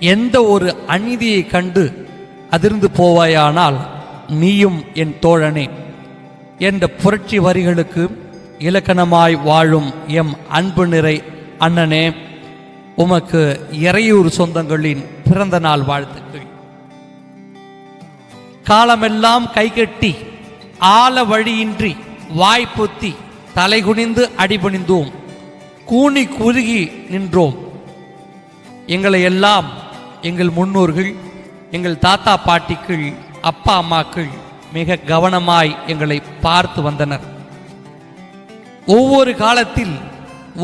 எந்த ஒரு அநீதியை கண்டு அதிர்ந்து போவாயானால் நீயும் என் தோழனே என்ற புரட்சி வரிகளுக்கு இலக்கணமாய் வாழும் எம் அன்பு நிறை அண்ணனே உமக்கு இறையூர் சொந்தங்களின் பிறந்த நாள் வாழ்த்துக்கள். காலமெல்லாம் கைகட்டி ஆல வழியின்றி வாய்ப்புத்தி தலைகுனிந்து அடிபணிந்தோம். கூனி குறுகி நின்றோம். எங்களை எல்லாம் எங்கள் முன்னோர்கள் எங்கள் தாத்தா பாட்டிக்குள் அப்பா அம்மாக்கள் மிக கவனமாய் எங்களை பார்த்து வந்தனர். ஒவ்வொரு காலத்தில்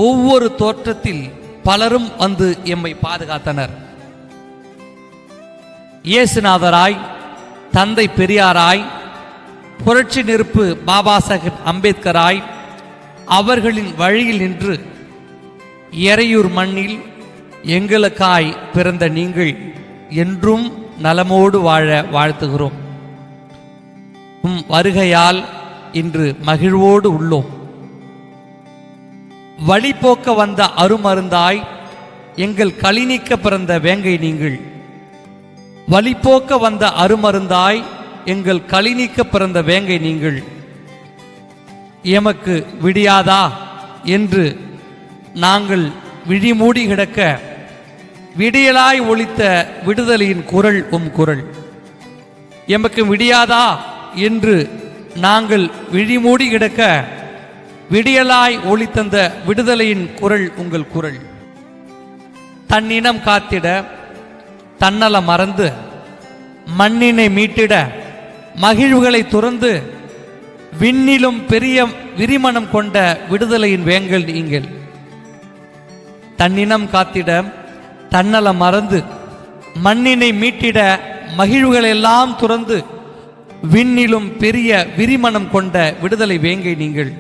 ஒவ்வொரு தோற்றத்தில் பலரும் வந்து எம்மை பாதுகாத்தனர். இயேசுநாதராய் தந்தை பெரியாராய் புரட்சி நெருப்பு பாபா சாஹிப் அம்பேத்கராய் அவர்களின் வழியில் நின்று எறையூர் மண்ணில் எங்களுக்காய் பிறந்த நீங்கள் என்றும் நலமோடு வாழ வாழ்த்துகிறோம். உம் வருகையால் இன்று மகிழ்வோடு உள்ளோம். வழிபோக்க வந்த அருமருந்தாய் எங்கள் கழிநீக்க பிறந்த வேங்கை நீங்கள். வழிபோக்க வந்த அருமருந்தாய் எங்கள் கழிநீக்க பிறந்த வேங்கை நீங்கள். எமக்கு விடியாதா? என்று நாங்கள் விழிமூடி கிடக்க விடியலாய் ஒழித்த விடுதலையின் குரல் உம் குரல். எமக்கு விடியாதா என்று நாங்கள் விழிமூடி கிடக்க விடியலாய் ஒளித்தந்த விடுதலையின் குரல் உங்கள் குரல். தன்னினம் காத்திட தன்னல மறந்து மண்ணினை மீட்டிட மகிழ்வுகளை துறந்து விண்ணிலும் பெரிய விரிமணம் கொண்ட விடுதலையின் வேங்கள் நீங்கள். தன்னினம் காத்திட தன்னலை மறந்து மண்ணினை மீட்டிட மகிழ்வுகளெல்லாம் துறந்து விண்ணிலும் பெரிய விரிமணம் கொண்ட விடுதலை வேங்கை நீங்கள்.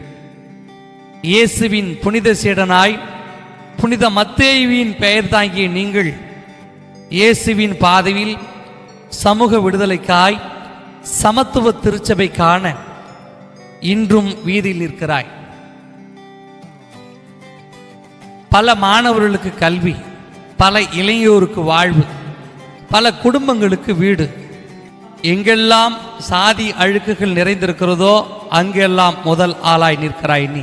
இயேசுவின் புனித சீடனாய் புனித மத்தேயுவின் பெயர் தாங்கிய நீங்கள் இயேசுவின் பாதையில் சமூக விடுதலைக்காய் சமத்துவ திருச்சபை காண இன்றும் வீதியில் இருக்கிறாய் பல மாணவர்களுக்கு கல்வி பல இளையோருக்கு வாழ்வு பல குடும்பங்களுக்கு வீடு. எங்கெல்லாம் சாதி அழுக்குகள் நிறைந்திருக்கிறதோ அங்கெல்லாம் முதல் ஆளாய் நிற்கிறாய் நீ.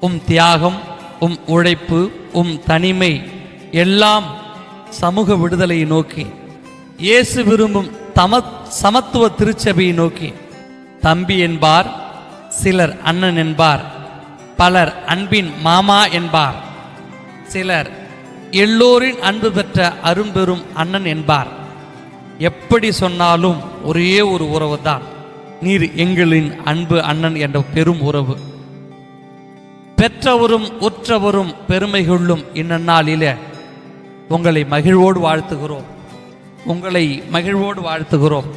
உம் தியாகம் உம் உழைப்பு உம் தனிமை எல்லாம் சமூக விடுதலையை நோக்கி. இயேசு விரும்பும் தம சமத்துவ திருச்சபையை நோக்கி. தம்பி என்பார் சிலர் அண்ணன் என்பார் பலர் அன்பின் மாமா என்பார் சிலர் எல்லோரின் அன்பு பெற்ற அரும்பெரும் அண்ணன் என்பார். எப்படி சொன்னாலும் ஒரே ஒரு உறவு தான் நீர் எங்களின் அன்பு அண்ணன் என்ற பெரும் உறவு. பெற்றவரும் உற்றவரும் பெருமை கொள்ளும் இந்நன்னாளிலே உங்களை மகிழ்வோடு வாழ்த்துகிறோம். உங்களை மகிழ்வோடு வாழ்த்துகிறோம்.